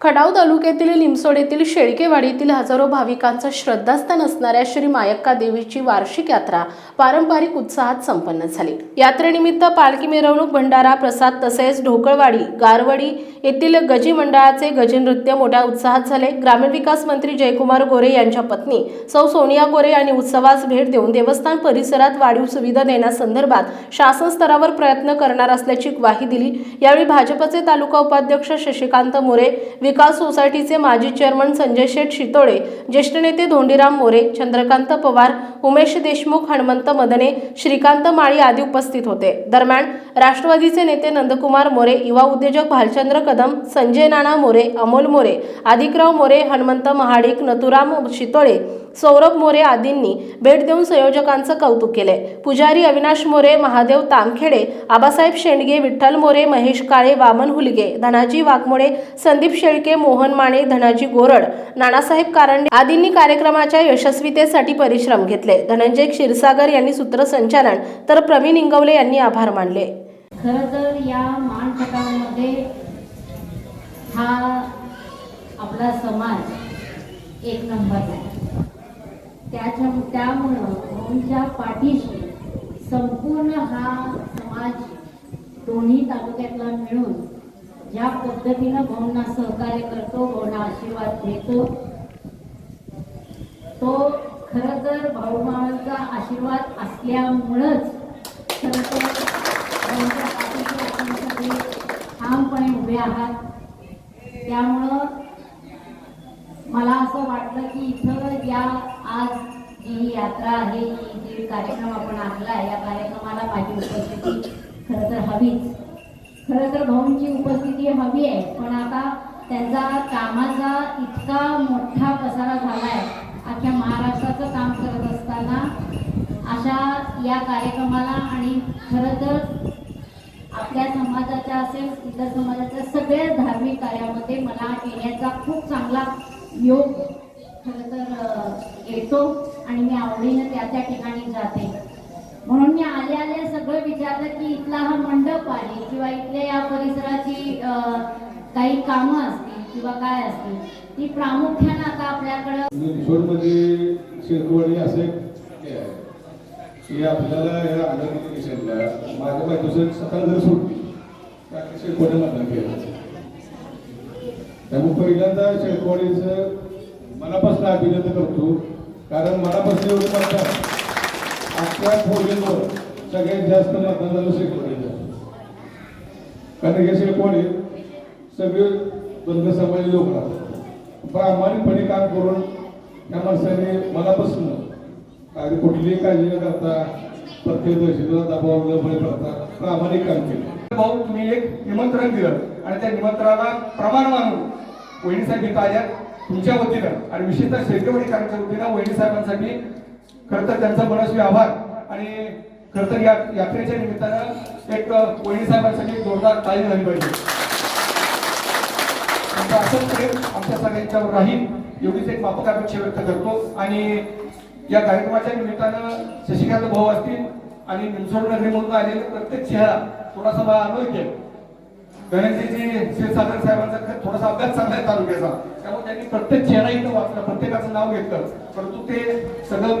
खडाव तालुक्यातील लिमसोड येथील शेळकेवाडीतील हजारो भाविकांचं श्रद्धास्थान असणाऱ्या श्री मायक्का देवीची वार्षिक यात्रा पारंपरिक उत्साहात संपन्न झाली. यात्रेनिमित्त पालखी मिरवणूक भंडारा प्रसाद तसेच ढोकळवाडी गारवडी येथील गजी मंडळाचे गजनृत्य मोठ्या उत्साहात झाले. ग्रामीण विकास मंत्री जयकुमार गोरे यांच्या पत्नी सौ सोनिया गोरे यांनी उत्सवास भेट देऊन देवस्थान परिसरात वाढीव सुविधा देण्यासंदर्भात शासन स्तरावर प्रयत्न करणार असल्याची ग्वाही दिली. यावेळी भाजपचे तालुका उपाध्यक्ष शशिकांत मोरे विकास सोसायटीचे माजी चेअरमन संजय शेठ शितोळे ज्येष्ठ नेते धोंडीराम मोरे चंद्रकांत पवार उमेश देशमुख हनुमंत मदने श्रीकांत माळी आदी उपस्थित होते. दरम्यान राष्ट्रवादीचे नेते नंदकुमार मोरे युवा उद्योजक भालचंद्र कदम संजय नाना मोरे अमोल मोरे आदिकराव मोरे हनुमंत महाडिक नथुराम शितोळे सौरभ मोरे आदींनी भेट देऊन संयोजकांचं कौतुक केले. पुजारी अविनाश मोरे महादेव तामखेडे आबासाहेब शेंडगे विठ्ठल मोरे महेश काळे वामन हुलगे धनाजी वाघमोडे संदीप शेळके मोहन माने धनाजी गोरड नानासाहेब कारंडे आदींनी कार्यक्रमाच्या यशस्वीतेसाठी परिश्रम घेतले. धनंजय क्षीरसागर यांनी सूत्रसंचालन तर प्रवीण इंगवले यांनी आभार मानले. खरं तर या मानपटामध्ये हा आपला समाज एक नंबर आहे. त्याच्या त्यामुळं भाऊंच्या पाठीशी संपूर्ण हा समाज दोन्ही तालुक्यातला मिळून ज्या पद्धतीनं भाऊंना सहकार्य करतो भाऊंना आशीर्वाद देतो तो खरं तर भाऊभावांचा आशीर्वाद असल्यामुळंच खरं तर ठामपणे उभे आहात. त्यामुळं मला असं वाटलं की इथं या आज जी ही यात्रा आहे जी कार्यक्रम आपण आणला या कार्यक्रमाला माझी उपस्थिती खरं तर हवीच. खरं तर भाऊंची उपस्थिती हवी आहे पण आता त्यांचा कामाचा इतका मोठा पसारा झाला आहे अख्ख्या महाराष्ट्राचं काम करत असताना अशा या कार्यक्रमाला आणि खरं तर आपल्या समाजाच्या असेल इतर समाजाच्या सगळ्या धार्मिक कार्यामध्ये मला येण्याचा खूप चांगला योग खरं तर येतो आणि मी आवडीनं त्या त्या ठिकाणी जाते. मी आले आले सगळं विचारलं की इथला हा मंडप आहे किंवा इथल्या या परिसराची काही कामं असतील किंवा काय असतील ती प्रामुख्यानं आता आपल्याकडं रिसोर्टमध्ये शिरकवणी असे हे आहे की आपल्याला या आनंदी किशनला माझ्या बायकोचं सकाळ जर सुटली त्या शिरकवणी मतदान केलं त्यामुळे पहिल्यांदा शिरकवणीचं मनापासून अभिनंदन करतो. कारण मनापासून एवढं मतदान त्या फोडीवर सगळ्यात जास्त मतदान झालं शिरकवणीचं कारण हे शिरकवणी सगळे बंद समाज लोक राहतात. प्रामाणिकपणे काम करून त्या माणसाने मनापासून काही कुठलीही काळजी न करता प्रत्येक दहशतीला दबाव न बळी पडता प्रामाणिक काम केलं. भाऊ तुम्ही एक निमंत्रण दिलं आणि त्या निमंत्रणाला प्रमाण मानून वहिनीसाठी साहेब तुमच्या वतीनं आणि विशेषतः शेतकरीकांच्या वतीनं वहिनी साहेबांसाठी खरं तर त्यांचा मनस्वी आभार. आणि खरं तर या यात्रेच्या निमित्तानं एक वहिनी साहेबांसाठी जोरदार ताई झाली पाहिजे. असंच प्रेम आमच्या सगळ्यांच्यावर राहील एवढीच एक माफक अपेक्षा व्यक्त करतो. आणि या कार्यक्रमाच्या निमित्तानं शशिकांत भाऊ असतील आणि निमसोड नगरीमधून आलेले प्रत्येक चेहरा थोडासा मला अनोळखी आहे. गणेशजी क्षीरसागर साहेबांचा थोडासा अभ्यास चांगला आहे तालुक्याचा. त्यामुळे त्यांनी प्रत्येक चेहरा इथं वाचला प्रत्येकाचं नाव घेतलं. परंतु ते सगळं